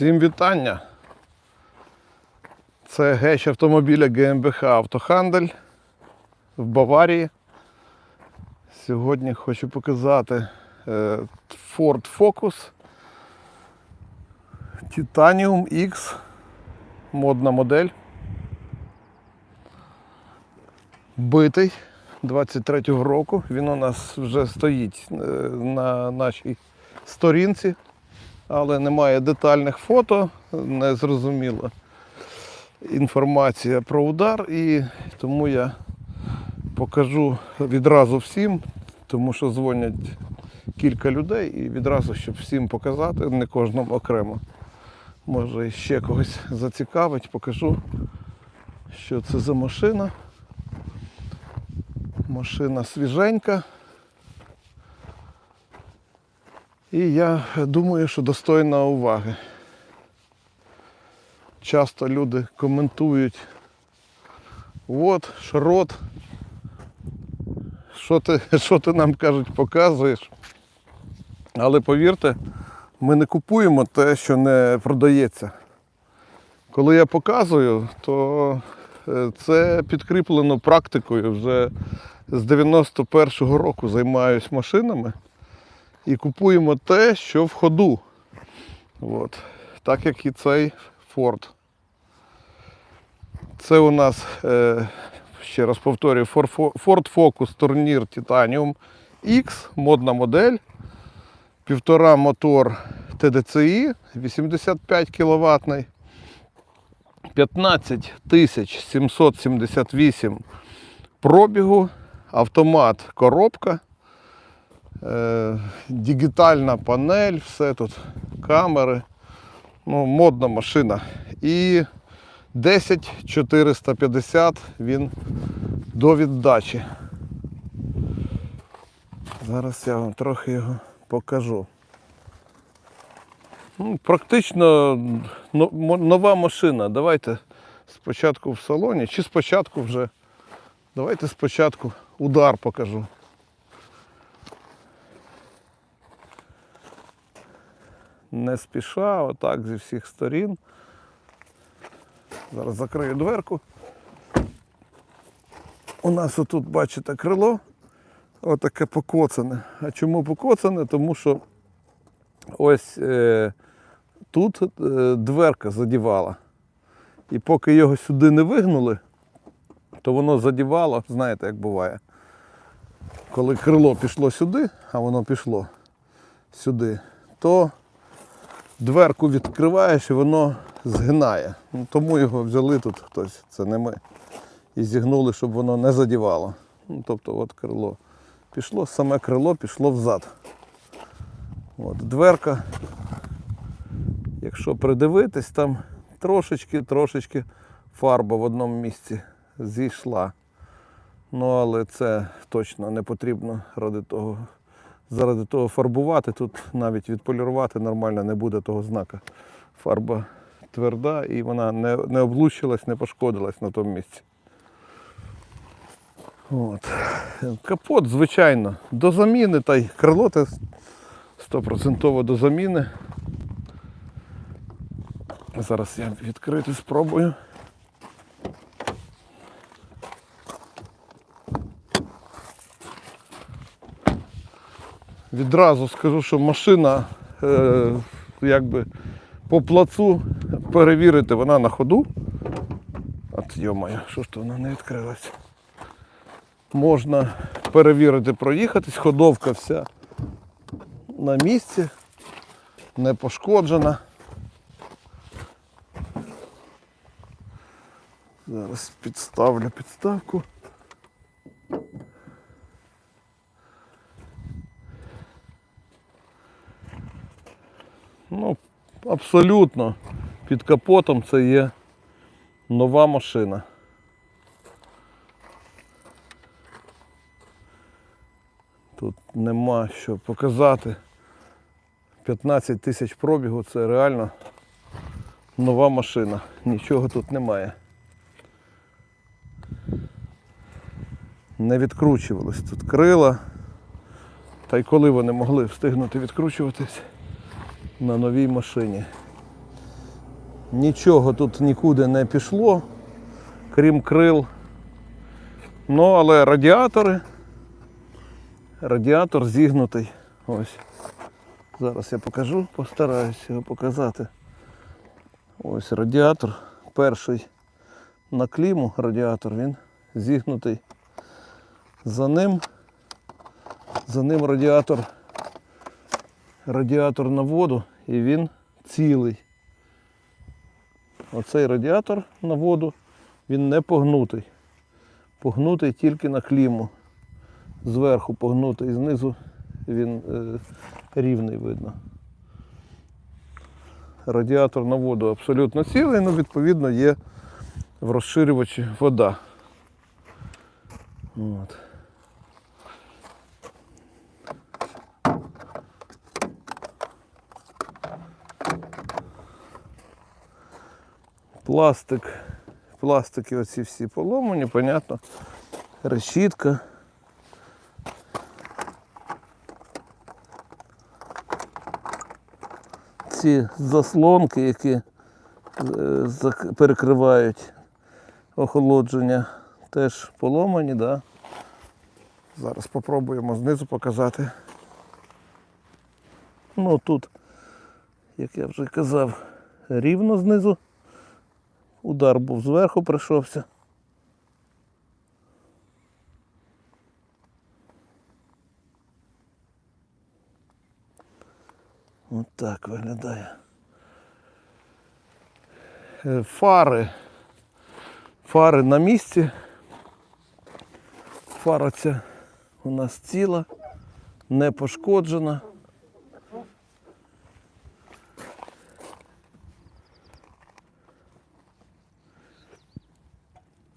Всім вітання. Це геч автомобіля ГМБХ Автохандель в Баварії. Сьогодні хочу показати е, Ford Focus Titanium X. Модна модель. Битий 23-го року. Він у нас вже стоїть е, на нашій сторінці але немає детальних фото, не зрозуміла інформація про удар, і тому я покажу відразу всім, тому що дзвонять кілька людей і відразу, щоб всім показати, не кожному окремо. Може ще когось зацікавить, покажу, що це за машина. Машина свіженька. І я думаю, що достойна уваги. Часто люди коментують, от, шрот, що ти, що ти нам кажуть, показуєш. Але повірте, ми не купуємо те, що не продається. Коли я показую, то е, це підкріплено практикою. Вже з 91-го року займаюся машинами і купуємо те, що в ходу. От. Так як і цей Ford. Це у нас, е, ще раз повторюю, Ford Focus Tourneur Titanium X, модна модель. Півтора мотор TDCi 85 кВт. 15 778 пробігу, автомат коробка. Е, дигітальна панель, все тут, камери. Ну, модна машина. І 10450 він до віддачі. Зараз я вам трохи його покажу. Ну, практично нова машина. Давайте спочатку в салоні, чи спочатку вже. Давайте спочатку удар покажу. Не спіша, отак зі всіх сторін. Зараз закрию дверку. У нас отут, бачите, крило. Отаке покоцане. А чому покоцане? Тому що ось е, тут е, дверка задівала. І поки його сюди не вигнули, то воно задівало, знаєте, як буває. Коли крило пішло сюди, а воно пішло сюди, то дверку відкриваєш і воно згинає. Ну, тому його взяли тут хтось, це не ми. І зігнули, щоб воно не задівало. Ну, тобто от крило пішло, саме крило пішло взад. От, дверка. Якщо придивитись, там трошечки-трошечки фарба в одному місці зійшла. Ну, але це точно не потрібно ради того заради того фарбувати, тут навіть відполірувати нормально не буде того знака. Фарба тверда і вона не, не облущилась, не пошкодилась на тому місці. От. Капот, звичайно, до заміни, та й крило те 100% до заміни. Зараз я відкрити спробую. Відразу скажу, що машина е, якби по плацу перевірити вона на ходу. От йомаю, що ж то вона не відкрилась. Можна перевірити, проїхатись, ходовка вся на місці, не пошкоджена. Зараз підставлю підставку. Ну, абсолютно під капотом це є нова машина. Тут нема що показати. 15 тисяч пробігу це реально нова машина. Нічого тут немає. Не відкручувались тут крила. Та й коли вони могли встигнути відкручуватись на новій машині. Нічого тут нікуди не пішло, крім крил. Ну, але радіатори. Радіатор зігнутий. Ось. Зараз я покажу, постараюсь його показати. Ось радіатор. Перший на кліму радіатор, він зігнутий. За ним, за ним радіатор, радіатор на воду і він цілий. Оцей радіатор на воду, він не погнутий. Погнутий тільки на кліму. Зверху погнутий, знизу він е, рівний видно. Радіатор на воду абсолютно цілий, ну відповідно є в розширювачі вода. От. Пластик, пластики оці всі поломані, понятно. Решітка. Ці заслонки, які е, перекривають охолодження, теж поломані, да? Зараз спробуємо знизу показати. Ну тут, як я вже казав, рівно знизу. Удар був зверху прийшовся. От так виглядає. Е, Фари. Фари на місці. Фара ця у нас ціла, не пошкоджена.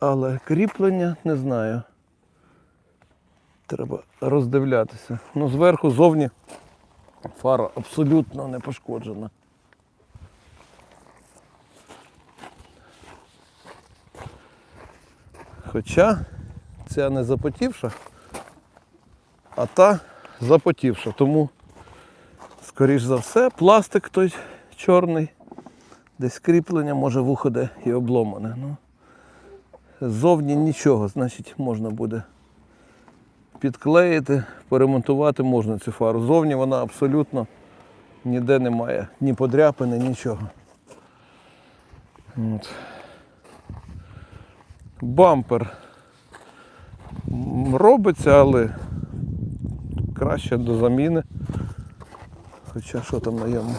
Але кріплення не знаю. Треба роздивлятися. Ну, зверху, зовні фара абсолютно не пошкоджена. Хоча ця не запотівша, а та запотівша. Тому, скоріш за все, пластик той чорний, десь кріплення, може вуходе і обломане. Ну, ззовні нічого, значить можна буде підклеїти, поремонтувати можна цю фару. Зовні вона абсолютно ніде немає, ні подряпини, нічого. От. Бампер робиться, але краще до заміни. Хоча що там на йому?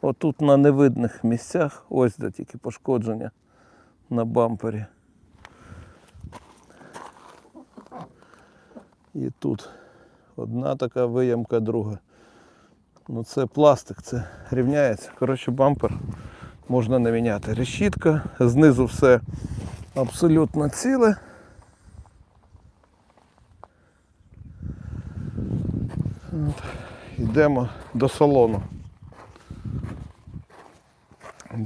Отут на невидних місцях, ось де тільки пошкодження на бампері. І тут одна така виямка, друга. Ну це пластик, це рівняється. Коротше, бампер можна не міняти. Решітка, знизу все абсолютно ціле. От. Йдемо до салону.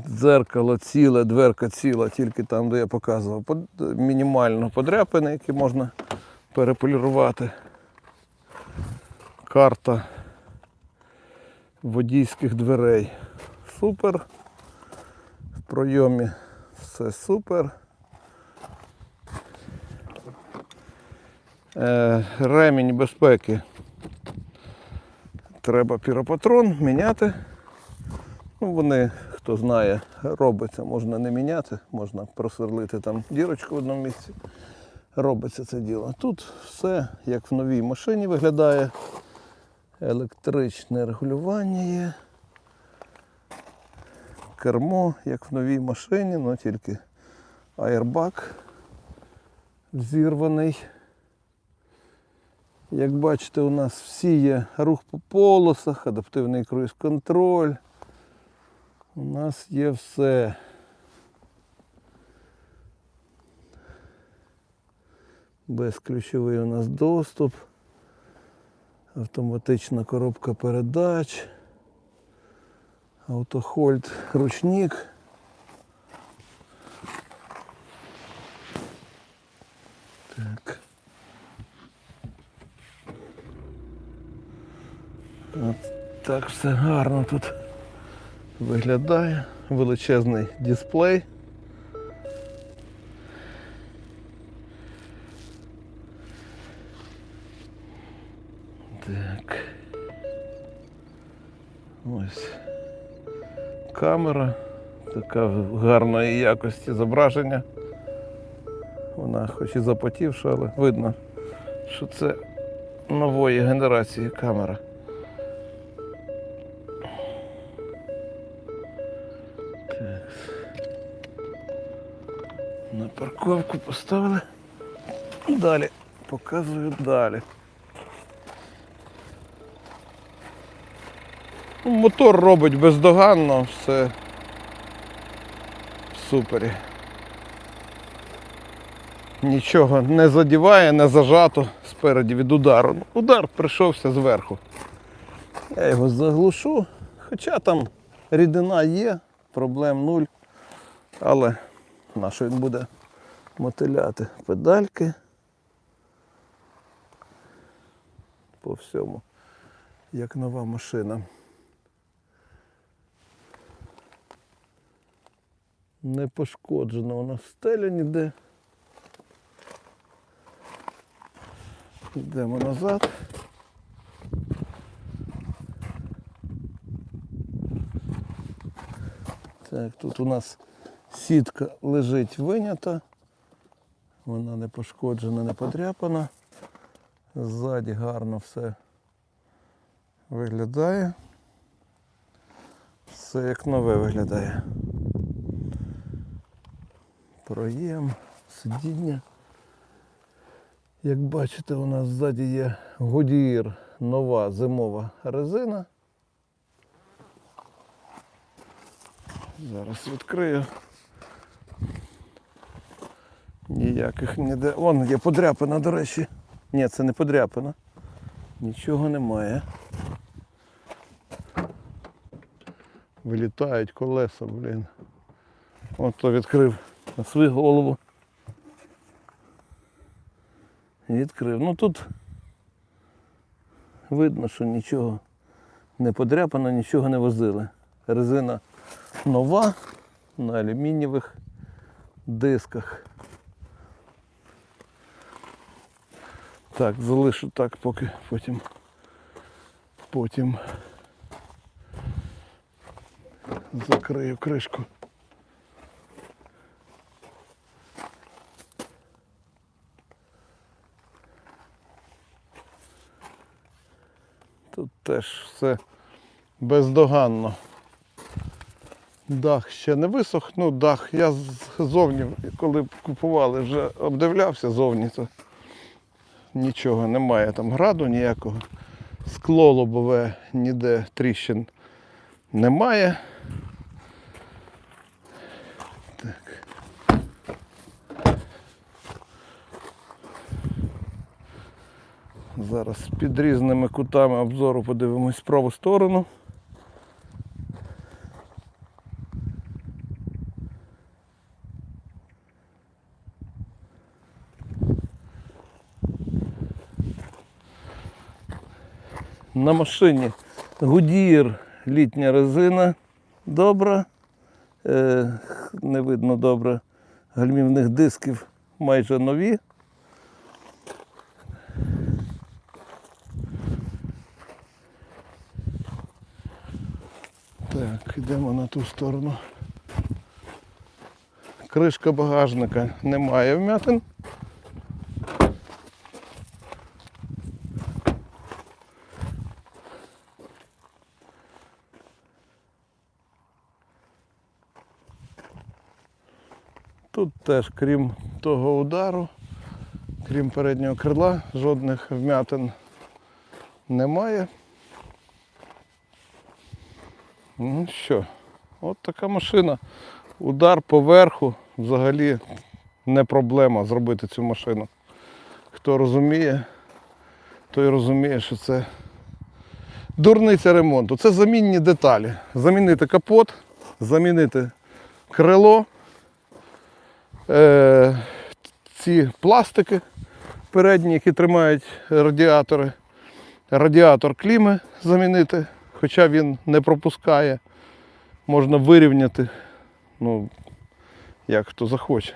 Дзеркало ціле, дверка ціла, тільки там, де я показував. Мінімально подряпини, які можна переполірувати. Карта водійських дверей. Супер. В пройомі все супер. Е, ремінь безпеки. Треба піропатрон міняти. Ну, вони, хто знає, робиться, можна не міняти, можна просверлити там дірочку в одному місці. Робиться це діло. Тут все як в новій машині виглядає. Електричне регулювання є. Кермо, як в новій машині, але тільки аербак взірваний. Як бачите, у нас всі є рух по полосах, адаптивний круїз-контроль. У нас є все. Безключовий у нас доступ, автоматична коробка передач, автохольд, ручник. Так. От так все гарно тут виглядає. величезний дисплей. Камера. Така гарної якості зображення. Вона хоч і запотівша, але видно, що це нової генерації камера. Так. На парковку поставили. Далі. Показую далі. Мотор робить бездоганно, все в супері. Нічого не задіває, не зажато спереді від удару. Ну, Удар прийшовся зверху. Я його заглушу, хоча там рідина є, проблем нуль. Але на що він буде мотиляти педальки по всьому, як нова машина. Не пошкоджена у нас стеля ніде. Йдемо назад. Так, тут у нас сітка лежить винята. Вона не пошкоджена, не подряпана. Ззаді гарно все виглядає. Все як нове виглядає. Проєм, сидіння. Як бачите, у нас ззаді є Goodyear нова зимова резина. Зараз відкрию. Ніяких ніде. Вон є подряпина, до речі. Ні, це не подряпина. Нічого немає. Вилітають колеса, блін. От то відкрив на свою голову. Відкрив. Ну тут видно, що нічого не подряпано, нічого не возили. Резина нова на алюмінієвих дисках. Так, залишу так, поки потім. Потім закрию кришку. Тут теж все бездоганно. Дах ще не висох, ну дах я ззовні, коли купували, вже обдивлявся зовні, то нічого немає там граду ніякого. Скло лобове ніде тріщин немає. Так. Зараз під різними кутами обзору подивимось в праву сторону. На машині Goodyear літня резина добра. Е, не видно добре гальмівних дисків майже нові. Так, йдемо на ту сторону. Кришка багажника немає вмятин. Тут теж, крім того удару, крім переднього крила, жодних вмятин немає. Ну що, от така машина. Удар поверху взагалі не проблема зробити цю машину. Хто розуміє, той розуміє, що це дурниця ремонту. Це замінні деталі. Замінити капот, замінити крило, е- ці пластики передні, які тримають радіатори, радіатор кліми замінити, хоча він не пропускає можна вирівняти, ну, як хто захоче.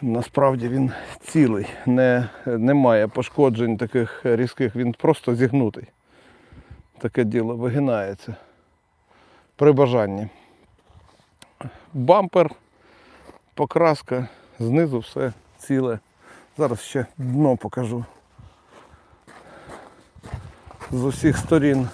Насправді він цілий, не, немає пошкоджень таких різких, він просто зігнутий. Таке діло вигинається при бажанні. Бампер, покраска, знизу все ціле. Зараз ще дно покажу. З усіх сторін.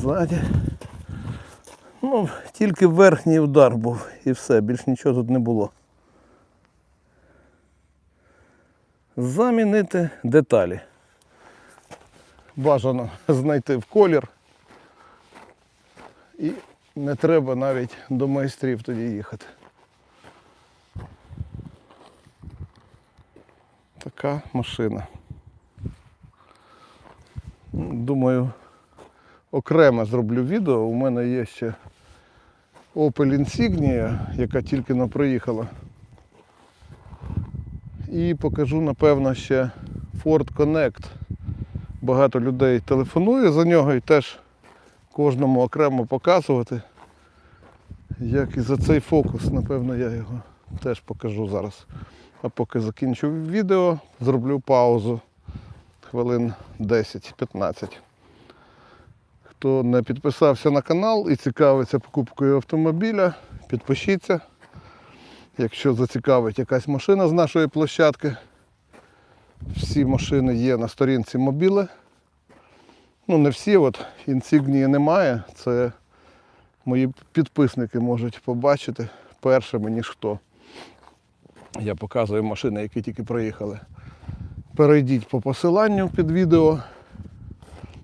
Ззаді. Ну, тільки верхній удар був і все, більш нічого тут не було. Замінити деталі. Бажано знайти в колір. І не треба навіть до майстрів тоді їхати. Така машина. Думаю, окремо зроблю відео. У мене є ще Opel Insignia, яка тільки но приїхала. І покажу, напевно, ще Ford Connect. Багато людей телефонує за нього і теж кожному окремо показувати. Як і за цей фокус, напевно, я його теж покажу зараз. А поки закінчу відео, зроблю паузу хвилин 10-15. Хто не підписався на канал і цікавиться покупкою автомобіля, підпишіться. Якщо зацікавить якась машина з нашої площадки, всі машини є на сторінці мобіле. Ну, не всі, от інсігнії немає. Це мої підписники можуть побачити першими, ніж хто. Я показую машини, які тільки приїхали. Перейдіть по посиланню під відео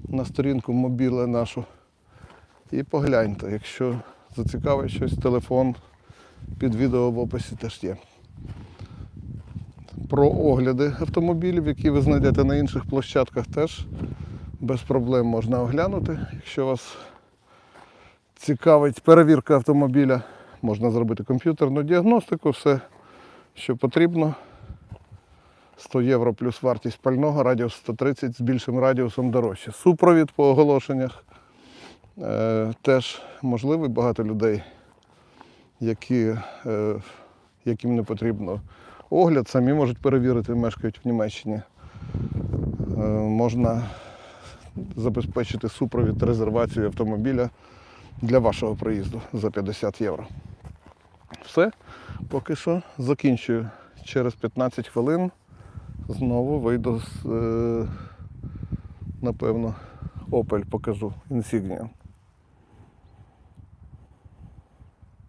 на сторінку мобіле нашу і погляньте, якщо зацікавить щось, телефон під відео в описі теж є. Про огляди автомобілів, які ви знайдете на інших площадках, теж без проблем можна оглянути. Якщо вас цікавить перевірка автомобіля, можна зробити комп'ютерну діагностику, все, що потрібно. 100 євро плюс вартість пального, радіус 130 з більшим радіусом дорожче. Супровід по оголошеннях е, теж можливий. Багато людей, які, е, яким не потрібно огляд, самі можуть перевірити, мешкають в Німеччині. Е, можна забезпечити супровід резервацію автомобіля для вашого приїзду за 50 євро. Все, поки що закінчую. Через 15 хвилин знову вийду з, е, напевно, Opel покажу Insignia.